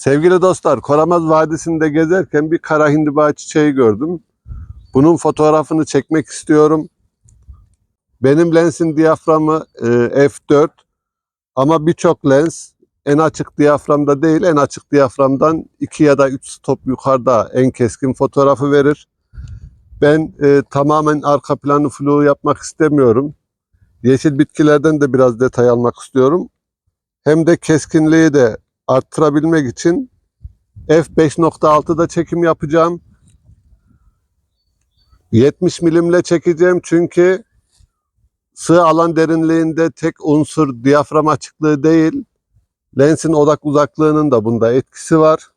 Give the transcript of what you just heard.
Sevgili dostlar, Koramaz Vadisi'nde gezerken bir kara hindiba çiçeği gördüm. Bunun fotoğrafını çekmek istiyorum. Benim lensin diyaframı e, f4 ama birçok lens en açık diyaframda değil, en açık diyaframdan 2 ya da 3 stop yukarıda en keskin fotoğrafı verir. Ben e, tamamen arka planı flu yapmak istemiyorum. Yeşil bitkilerden de biraz detay almak istiyorum. Hem de keskinliği de arttırabilmek için f5.6'da çekim yapacağım. 70 milimle çekeceğim çünkü sığ alan derinliğinde tek unsur diyafram açıklığı değil, lensin odak uzaklığının da bunda etkisi var.